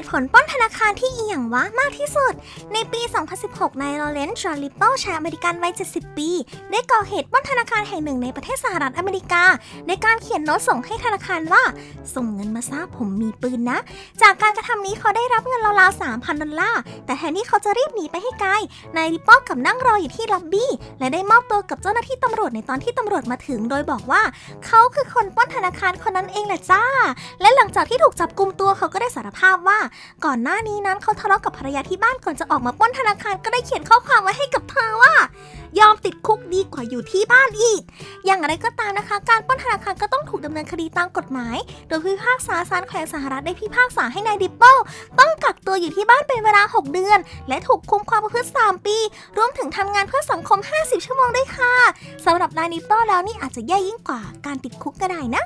ตุผลป้นธนาคารที่เอียงวะมากที่สุด ในปี 2016 นายลอเรนซ์ จอร์ลิปเปิลชายอเมริกันวัย 70 ปี ได้ก่อเหตุป้นธนาคารแห่งหนึ่งในประเทศสหรัฐอเมริกา ในการเขียนโน้ตส่งให้ธนาคารว่า ส่งเงินมาซะผมมีปืนนะ จากการกระทำนี้เขาได้รับเงินราวๆ 3,000 ดอลลาร์ แต่แทนที่เขาจะรีบหนีไปให้ไกล นายริปเปิลกับนั่งรออยู่ที่ล็อบบี้ และได้มอบตัวกับเจ้าหน้าที่ตำรวจในตอนที่ตำรวจมาถึง โดยบอกว่า เขาคือคนป้นธนาคารคนนั้นเองแหละจ้า และหลังจากที่ถูกจับกลุมตัวเขาก็ได้สารภาพว่าก่อนหน้านี้นั้นเขาทะเลาะกับภรรยาที่บ้านก่อนจะออกมาปล้นธนาคารก็ได้เขียนข้อความไว้ให้กับเธอว่า ยอมติดคุกดีกว่าอยู่ที่บ้านอีก อย่างไรก็ตามนะคะ การปล้นธนาคารก็ต้องถูกดำเนินคดีตามกฎหมาย โดยพิพากษาศาลแขวงสหรัฐได้พิพากษาให้นายดิปเปิลต้องกักตัวอยู่ที่บ้านเป็นเวลา 6 เดือน และถูกคุมความประพฤติ3ปี รวมถึงทำงานเพื่อสังคม 50 ชั่วโมงด้วยค่ะสำหรับนายดิปเปิลแล้วนี่อาจจะแย่ยิ่งกว่าการติดคุกก็ได้นะ